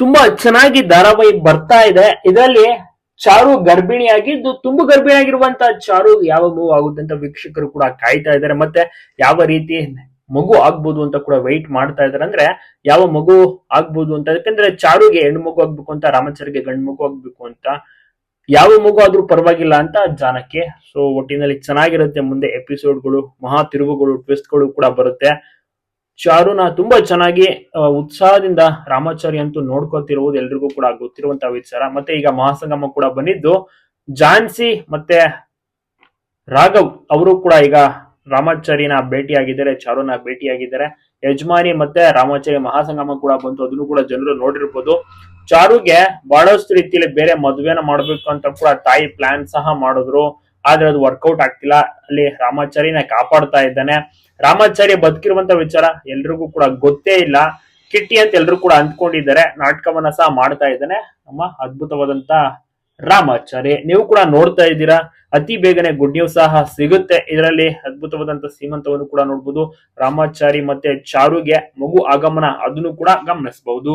ತುಂಬಾ ಚೆನ್ನಾಗಿ ಧಾರಾವಾಹಿ ಬರ್ತಾ ಇದೆ. ಇದರಲ್ಲಿ ಚಾರು ಗರ್ಭಿಣಿಯಾಗಿದ್ದು ತುಂಬಾ ಗರ್ಭಿಣಿಯಾಗಿರುವಂತ ಚಾರು ಯಾವ ಮೂವ್ ಆಗುತ್ತೆ ಅಂತ ವೀಕ್ಷಕರು ಕೂಡ ಕಾಯ್ತಾ ಇದ್ದಾರೆ. ಮತ್ತೆ ಯಾವ ರೀತಿ ಮಗು ಆಗ್ಬೋದು ಅಂತ ಕೂಡ ವೈಟ್ ಮಾಡ್ತಾ ಇದಾರೆ ಅಂದ್ರೆ ಯಾವ ಮಗು ಆಗ್ಬೋದು ಅಂತ, ಯಾಕಂದ್ರೆ ಚಾರುಗೆ ಹೆಣ್ಣು ಮಗು ಆಗ್ಬೇಕು ಅಂತ, ರಾಮಾಚಾರಿಗೆ ಗಂಡು ಮಗು ಆಗ್ಬೇಕು ಅಂತ, ಯಾವ ಮಗು ಆದ್ರೂ ಪರವಾಗಿಲ್ಲ ಅಂತ ಜಾನಕ್ಕೆ ಸೊ ಒಟ್ಟಿನಲ್ಲಿ ಚೆನ್ನಾಗಿರುತ್ತೆ. ಮುಂದೆ ಎಪಿಸೋಡ್ಗಳು ಮಹಾ ತಿರುವುಗಳು ಟ್ವಿಸ್ಟ್ಗಳು ಕೂಡ ಬರುತ್ತೆ. ಚಾರುನ ತುಂಬಾ ಚೆನ್ನಾಗಿ ಉತ್ಸಾಹದಿಂದ ರಾಮಾಚಾರಿ ಅಂತೂ ನೋಡ್ಕೊತಿರುವುದು ಎಲ್ರಿಗೂ ಕೂಡ ಗೊತ್ತಿರುವಂತಹ ವಿಚಾರ. ಮತ್ತೆ ಈಗ ಮಹಾಸಂಗಮ ಕೂಡ ಬಂದಿದ್ದು ಜಾನ್ಸಿ ಮತ್ತೆ ರಾಘವ್ ಅವರು ಕೂಡ ಈಗ ರಾಮಾಚಾರ್ಯನ ಭೇಟಿಯಾಗಿದ್ದಾರೆ ಚಾರುನ ಭೇಟಿಯಾಗಿದ್ದಾರೆ. ಯಜಮಾನಿ ಮತ್ತೆ ರಾಮಾಚಾರ್ಯ ಮಹಾಸಂಗಮ ಕೂಡ ಬಂತು, ಅದನ್ನು ಕೂಡ ಜನರು ನೋಡಿರ್ಬೋದು. ಚಾರುಗೆ ಬಹಳಷ್ಟು ರೀತಿಯಲ್ಲಿ ಬೇರೆ ಮದುವೆನ ಮಾಡ್ಬೇಕು ಅಂತ ಕೂಡ ತಾಯಿ ಪ್ಲಾನ್ ಸಹ ಮಾಡಿದ್ರು. ಆದ್ರೆ ಅದು ವರ್ಕೌಟ್ ಆಗ್ತಿಲ್ಲ. ಅಲ್ಲಿ ರಾಮಾಚಾರಿನ ಕಾಪಾಡ್ತಾ ಇದ್ದಾನೆ. ರಾಮಾಚಾರ್ಯ ಬದುಕಿರುವಂತ ವಿಚಾರ ಎಲ್ರಿಗೂ ಕೂಡ ಗೊತ್ತೇ ಇಲ್ಲ. ಕಿಟ್ಟಿ ಅಂತ ಎಲ್ರು ಕೂಡ ಅಂದ್ಕೊಂಡಿದ್ದಾರೆ. ನಾಟಕವನ್ನ ಸಹ ಮಾಡ್ತಾ ಇದ್ದಾನೆ. ನಮ್ಮ ಅದ್ಭುತವಾದಂತ ರಾಮಾಚಾರ್ಯ. ನೀವು ಕೂಡ ನೋಡ್ತಾ ಇದ್ದೀರಾ. ಅತಿ ಬೇಗನೆ ಗುಡ್ ನ್ಯೂಸ್ ಸಹ ಸಿಗುತ್ತೆ. ಇದರಲ್ಲಿ ಅದ್ಭುತವಾದಂತ ಸೀಮಂತವನ್ನು ಕೂಡ ನೋಡ್ಬೋದು. ರಾಮಾಚಾರಿ ಮತ್ತೆ ಚಾರುಗೆ ಮಗು ಆಗಮನ ಅದನ್ನು ಕೂಡ ಗಮನಿಸಬಹುದು